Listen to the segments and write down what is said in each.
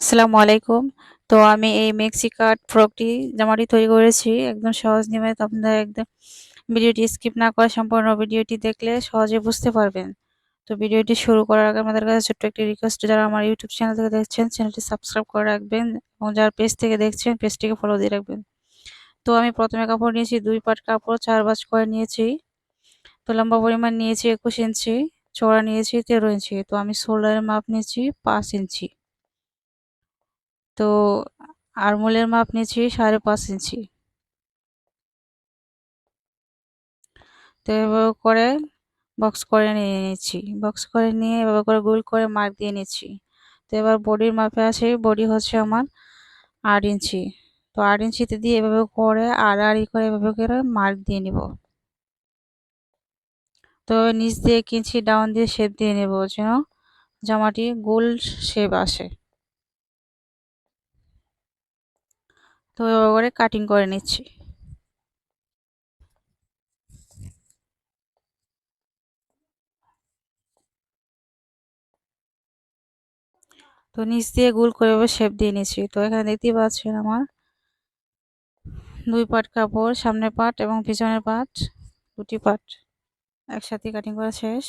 আসসালামু আলাইকুম তো আমি এই মেক্সি কাট ফ্রকটি জামাটি তৈরি করেছি, একদম সহজ নিয়মে। আপনারা একদম ভিডিওটি স্কিপ না করে সম্পূর্ণ ভিডিওটি দেখলে সহজে বুঝতে পারবেন। তো ভিডিওটি শুরু করার আগে আমাদের কাছে ছোট্ট একটি রিকোয়েস্ট, যারা আমার ইউটিউব চ্যানেল থেকে দেখছেন, চ্যানেলটি সাবস্ক্রাইব করে রাখবেন এবং যারা পেজ থেকে দেখছেন, পেজটিকে ফলো দিয়ে রাখবেন। তো আমি প্রথমে কাপড় নিয়েছি, দুই পাট কাপড়, চার বাজ করে নিয়েছি। তো লম্বা পরিমাণ নিয়েছি একুশ ইঞ্চি চড়া নিয়েছি তেরো ইঞ্চি। তো আমি শোল্ডারের মাপ নিয়েছি পাঁচ ইঞ্চি। তো আরমোলের মাপ নিয়েছি সাড়ে পাঁচ ইঞ্চি। তো এভাবে করে বক্স করে নিয়ে নিচ্ছি বক্স করে নিয়ে এভাবে করে গোল করে মার্ক দিয়ে নিচ্ছি তো এবার বডির মাপে আছে বডি হচ্ছে আমার আট ইঞ্চি। তো আট ইঞ্চিতে দিয়ে এভাবে করে আড়াআড়ি করে এভাবে করে মার্ক দিয়ে নিব। তো নিচ দিয়ে কিঞ্চি ডাউন দিয়ে শেপ দিয়ে নেব যেন জামাটি গোল শেপ আসে। তো করে কাটিং করে নিচ্ছি। তো নিচ দিয়ে গোল করে শেপ দিয়ে নিচ্ছি। তো এখানে দেখতেই পাচ্ছেন আমার দুই পাট কাপড়, সামনের পাট এবং পিছনের পাট, দুটি পাট একসাথে কাটিং করা শেষ।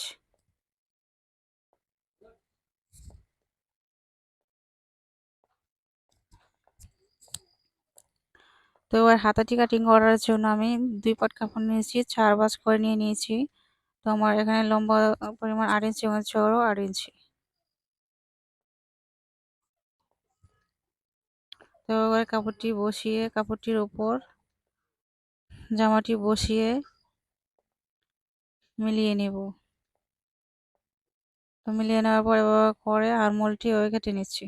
তো এবার হাতাটি কাটিং করার জন্য আমি দুই পাট কাপড় নিয়েছি, চার বাজ করে নিয়ে নিয়েছি। তো আমার এখানে লম্বা পরিমাণ আট ইঞ্চি এবং চড়ো আট ইঞ্চি। তো এবার কাপড়টি বসিয়ে, কাপড়টির ওপর জামাটি বসিয়ে মিলিয়ে নেব। তো মিলিয়ে নেওয়ার পর এবার করে আরমোলটি ওই কেটে নিচ্ছি।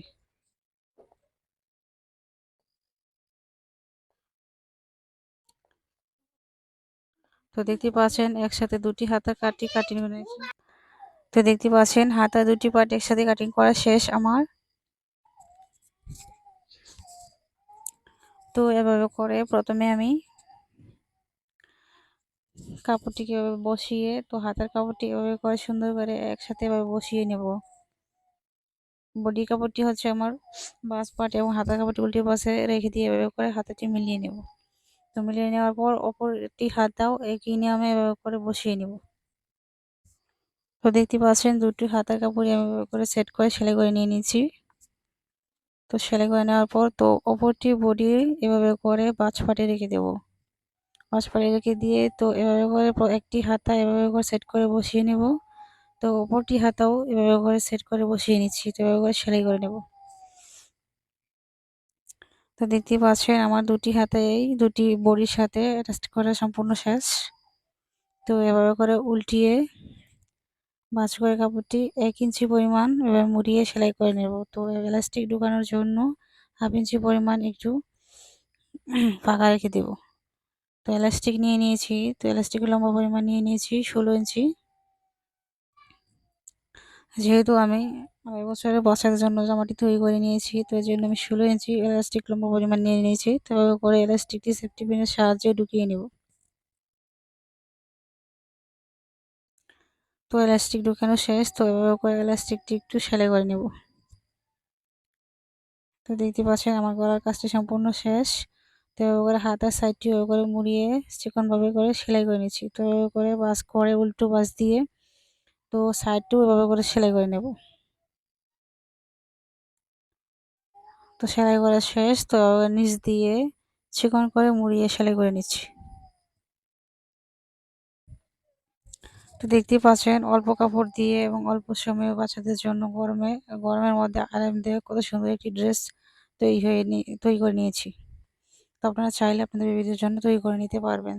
তো দেখতে পাচ্ছেন একসাথে দুটি হাতা কাটি কাটিং নিয়েছি। তো দেখতে পাচ্ছেন হাতা দুটি পার্ট একসাথে কাটিং করা শেষ আমার। তো এভাবে করে প্রথমে আমি কাপড়টিকে বসিয়ে, তো হাতের কাপড়টি এভাবে করে সুন্দর করে একসাথে এভাবে বসিয়ে নেব। বডি কাপড়টি হচ্ছে আমার বাস পাট এবং হাতের কাপড়টি উল্টে পাশে রেখে দিয়ে এভাবে করে হাতাটি মিলিয়ে নেব। তো মিলিয়ে নেওয়ার পর অপরটি হাতাও একই নিয়মে এভাবে করে বসিয়ে নেব। তো দেখতে পাচ্ছেন, দুটি হাতের কাপড়ই আমি এভাবে করে সেট করে সেলাই করে নিয়ে নিয়েছি। তো সেলাই করে নেওয়ার পর তো অপরটি বডি এভাবে করে বাজ ফাটে রেখে দেবো। বাজ ফাটে রেখে দিয়ে তো এভাবে করে একটি হাতা এভাবে করে সেট করে বসিয়ে নেব। তো অপরটি হাতাও এভাবে করে সেট করে বসিয়ে নিচ্ছি, তো এভাবে করে সেলাই করে নেব। তো দেখতে পাচ্ছেন আমার দুটি হাতে এই, দুটি বড়ির সাথে অ্যাটাচ করা সম্পূর্ণ শেষ। তো এভাবে করে উল্টিয়ে ভাঁজ করে কাপড়টি এক ইঞ্চি পরিমাণ এবার মুড়িয়ে সেলাই করে নেব। তো এলাস্টিক ঢুকানোর জন্য হাফ ইঞ্চি পরিমাণ একটু ফাঁকা রেখে দেব। তো এলাস্টিক নিয়ে নিয়েছি, তো এলাস্টিক লম্বা পরিমাণ নিয়ে নিয়েছি ষোলো ইঞ্চি। যেহেতু আমি আড়াই বছরের বাচ্চাদের জন্য জামাটি তৈরি করে নিয়েছি। তো এই জন্য আমি ষোলো ইঞ্চি এলাস্টিক লম্বা পরিমাণ নিয়ে নিয়েছি। তো করে এলাস্টিকটি সেফটি পিনের সাহায্যে ঢুকিয়ে নেব। তো এলাস্টিক ঢুকানো শেষ। তো এভাবে করে এলাস্টিকটি একটু সেলাই করে নেব। তো দেখতে পাচ্ছেন আমার গলার কাজটি সম্পূর্ণ শেষ। তো এভাবে করে হাতের সাইডটি ওভাবে করে মুড়িয়ে চিকনভাবে করে সেলাই করে নিচ্ছি। তো এভাবে করে বাস করে উল্টো বাস দিয়ে তো সাইডটিও এভাবে করে সেলাই করে নেব। তো সেলাই করা শেষ, তো নিচ দিয়ে চিকন করে মুড়িয়ে সেলাই করে নিচ্ছি। তো দেখতেই পাচ্ছেন, অল্প কাপড় দিয়ে এবং অল্প সময়ে বাচ্চাদের জন্য গরমে, গরমের মধ্যে আরামদায়ক কত সুন্দর একটি ড্রেস তৈরি হয়ে তৈরি করে নিয়েছি। তো আপনারা চাইলে আপনাদের বেবিদের জন্য তৈরি করে নিতে পারবেন।